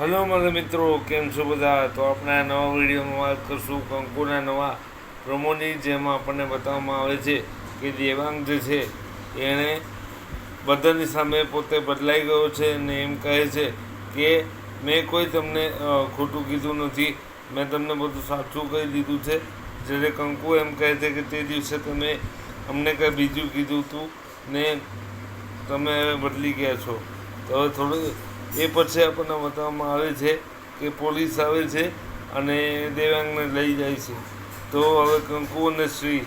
Hello મારા મિત્રો, કેમ છો બધા? તો આપણે આ નવા વિડીયોમાં વાત કરશું કંકુના નવા પ્રમોની, જેમાં આપણને બતાવવામાં આવે છે કે દેવાંગ જે છે, એણે બધાની સામે પોતે બદલાઈ ગયો છે અને એમ કહે છે કે, મેં કોઈ તમને ખોટું કીધું નથી. મેં તમને બધું સાચું કહી દીધું છે. જ્યારે કંકુ એમ કહે છે કે, તે દિવસે તમે અમને કંઈ બીજું કીધું હતું ને તમે હવે બદલી ગયા છો. તો હવે થોડું એ પછી આપણને બતાવવામાં આવે છે કે પોલીસ આવે છે અને દેવાંગને લઈ જાય છે. તો હવે કંકુ અને શ્રી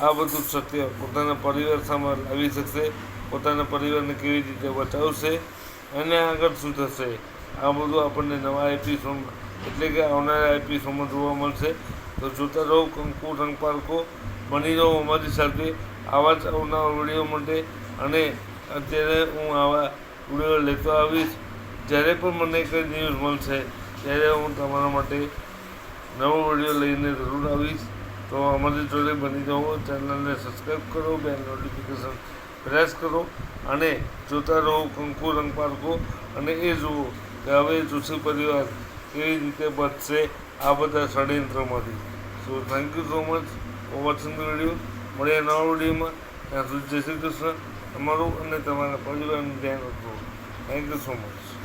આ બધું સત્ય પોતાના પરિવાર સામે લાવી શકશે, પોતાના પરિવારને કેવી રીતે બચાવશે અને આગળ શું થશે. આ બધું આપણને નવા એપિસોડમાં એટલે કે આવનારા એપિસોડમાં જોવા મળશે. તો જોતા રહો કંકુ રંગપારકો બની રહો અમારી સાથે. આવા જ આવનારા વીડિયો માટે અને અત્યારે હું આવા વીડિયો લેતો આવીશ. જ્યારે પણ મને કંઈ ન્યૂઝ મળશે, ત્યારે હું તમારા માટે નવો વીડિયો લઈને જરૂર આવીશ. તો અમારી જોડે બની જાઓ, ચેનલને સબસ્ક્રાઈબ કરો બે નોટિફિકેશન પ્રેસ કરો અને જોતા રહો કંકુ રંગ પારખો. અને એ જુઓ કે હવે જોશી પરિવાર કેવી રીતે બચશે આ બધા ષડયંત્રમાંથી. So thank you so much for watching the video મળીએ નવા વિડીયોમાં ત્યાં સુધી જય શ્રી કૃષ્ણ. તમારું અને તમારા પરિવારનું ધ્યાન રાખજો થેન્ક યુ સો મચ